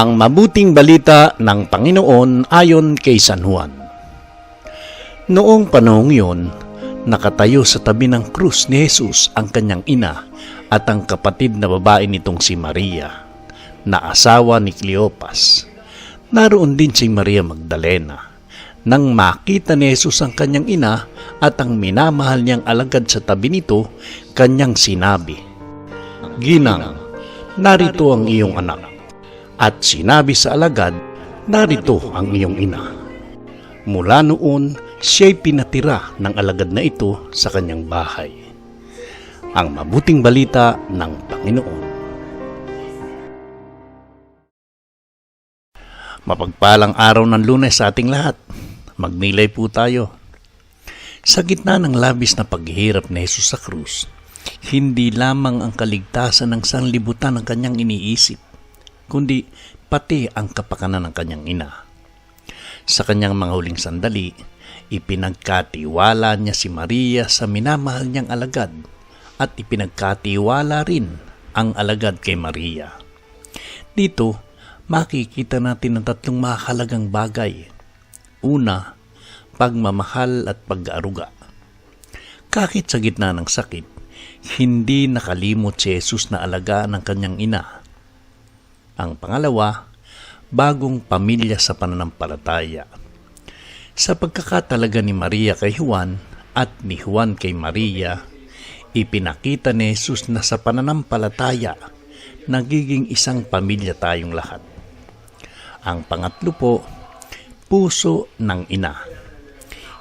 Ang mabuting balita ng Panginoon ayon kay San Juan. Noong panahong yun, nakatayo sa tabi ng krus ni Jesus ang kanyang ina at ang kapatid na babae nitong si Maria, na asawa ni Cleopas. Naroon din si Maria Magdalena. Nang makita ni Jesus ang kanyang ina at ang minamahal niyang alagad sa tabi nito, kanyang sinabi, Ginang, narito ang iyong anak. At sinabi sa alagad, narito ang iyong ina. Mula noon, siya'y pinatira ng alagad na ito sa kanyang bahay. Ang mabuting balita ng Panginoon. Mapagpalang araw ng lunes sa ating lahat. Magnilay po tayo. Sa gitna ng labis na paghihirap ni Jesus sa krus, hindi lamang ang kaligtasan ng sanlibutan ang kanyang iniisip, kundi pati ang kapakanan ng kanyang ina. Sa kanyang mga huling sandali, ipinagkatiwala niya si Maria sa minamahal niyang alagad at ipinagkatiwala rin ang alagad kay Maria. Dito, makikita natin ang tatlong mahalagang bagay. Una, pagmamahal at pag-aaruga. Kahit sa gitna ng sakit, hindi nakalimot si Jesus na alagaan ng kanyang ina. Ang pangalawa, bagong pamilya sa pananampalataya. Sa pagkakatalaga ni Maria kay Juan at ni Juan kay Maria, ipinakita ni Jesus na sa pananampalataya, nagiging isang pamilya tayong lahat. Ang pangatlo po, puso ng ina.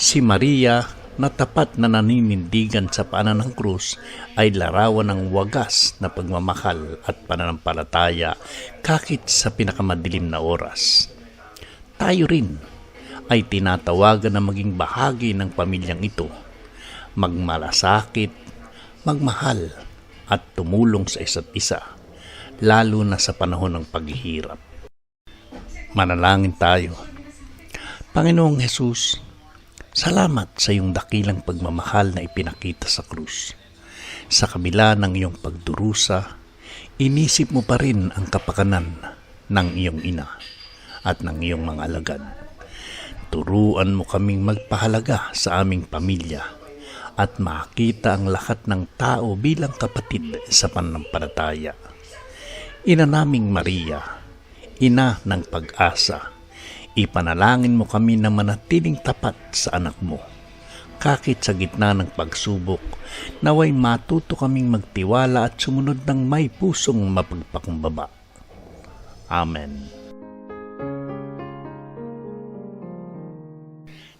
Si Maria na tapat na naninindigan sa paanan ng krus ay larawan ng wagas na pagmamahal at pananampalataya kahit sa pinakamadilim na oras. Tayo rin ay tinatawagan na maging bahagi ng pamilyang ito, magmalasakit, magmahal at tumulong sa isa't isa, lalo na sa panahon ng paghihirap. Manalangin tayo. Panginoong Hesus, Salamat sa iyong dakilang pagmamahal na ipinakita sa krus. Sa kabila ng iyong pagdurusa, inisip mo pa rin ang kapakanan ng iyong ina at ng iyong mga alagad. Turuan mo kaming magpahalaga sa aming pamilya at makita ang lahat ng tao bilang kapatid sa pananampalataya. Ina naming Maria, ina ng pag-asa, Ipanalangin mo kami na manatiling tapat sa anak mo. Kahit sa gitna ng pagsubok, naway matuto kaming magtiwala at sumunod ng may pusong mapagpakumbaba. Amen.